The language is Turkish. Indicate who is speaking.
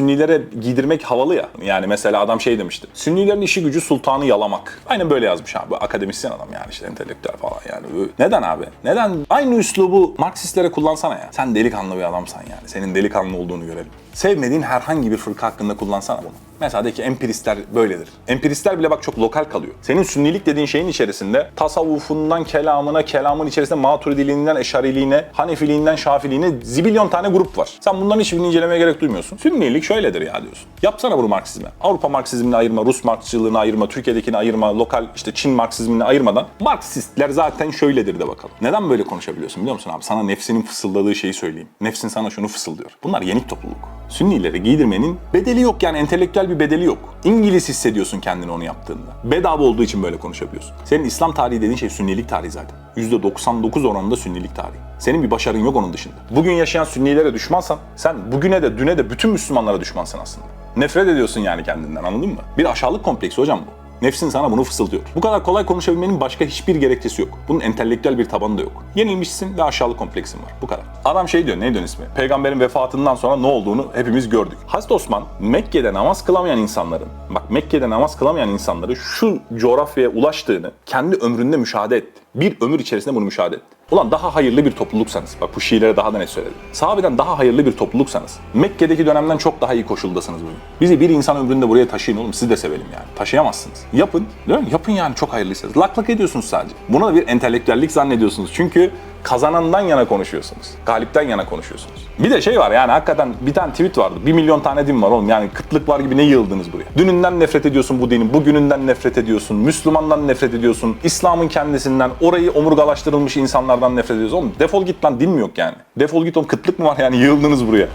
Speaker 1: Sünnilere giydirmek havalı ya. Yani mesela adam şey demişti. Sünnilerin işi gücü sultanı yalamak. Aynen böyle yazmış abi. Akademisyen adam yani işte entelektüel falan yani. Neden abi? Neden? Aynı üslubu Marksistlere kullansana ya. Sen delikanlı bir adamsan yani. Senin delikanlı olduğunu görelim. Sevmediğin herhangi bir fırka hakkında kullansana bunu. Mesela de ki empiristler böyledir. Empiristler bile bak çok lokal kalıyor. Senin sünnilik dediğin şeyin içerisinde tasavvufundan kelamına, kelamın içerisinde maturidiliğinden eşariliğine, hanefiliğinden şafiliğine zibilyon tane grup var. Sen bunların hiçbirini incelemeye gerek duymuyorsun. Sünnilik şöyledir ya diyorsun. Yapsana bunu Marksizme. Avrupa Marksizmini ayırma, Rus Marksçılığını ayırma, Türkiye'dekini ayırma, lokal işte Çin Marksizmini ayırmadan Marksistler zaten şöyledir de bakalım. Neden böyle konuşabiliyorsun biliyor musun abi? Sana nefsinin fısıldadığı şeyi söyleyeyim. Nefsin sana şunu fısıldıyor. Bunlar yenik topluluk. Sünnileri giydirmenin bedeli yok yani entelektüel bir bedeli yok. İngiliz hissediyorsun kendini onu yaptığında. Bedava olduğu için böyle konuşabiliyorsun. Senin İslam tarihi dediğin şey sünnilik tarihi zaten. %99 oranında sünnilik tarihi. Senin bir başarın yok onun dışında. Bugün yaşayan sünnilere düşmansan sen bugüne de düne de bütün Müslümanlara düşmansın aslında. Nefret ediyorsun yani kendinden anladın mı? Bir aşağılık kompleksi hocam bu. Nefsin sana bunu fısıldıyor. Bu kadar kolay konuşabilmenin başka hiçbir gerekçesi yok. Bunun entelektüel bir tabanı da yok. Yenilmişsin ve aşağılık kompleksin var. Bu kadar. Adam şey diyor, neydi ismi? Peygamberin vefatından sonra ne olduğunu hepimiz gördük. Hazreti Osman, Mekke'de namaz kılamayan insanların, bak Mekke'de namaz kılamayan insanları şu coğrafyaya ulaştığını kendi ömründe müşahede etti. Bir ömür içerisinde bunu müşahede etti. Ulan daha hayırlı bir topluluksanız, bak bu Şiilere daha da net söyledim. Sahabeden daha hayırlı bir topluluksanız, Mekke'deki dönemden çok daha iyi koşuldasınız bugün. Bizi bir insan ömründe buraya taşıyın oğlum, siz de sevelim yani. Taşıyamazsınız. Yapın, değil mi? Yapın yani çok hayırlıysanız. Lak lak ediyorsunuz sadece. Buna da bir entelektüellik zannediyorsunuz. Çünkü kazanandan yana konuşuyorsunuz. Galipten yana konuşuyorsunuz. Bir de şey var yani hakikaten bir tane tweet vardı. Bir milyon tane din var oğlum. Yani kıtlık var gibi ne yığıldınız buraya? Dününden nefret ediyorsun bu dinin, bugününden nefret ediyorsun, Müslümandan nefret ediyorsun, İslam'ın kendisinden, orayı omurgalaştırılmış insanlardan nefret ediyorsun. Oğlum defol git lan din mi yok yani? Defol git oğlum kıtlık mı var yani yığıldınız buraya?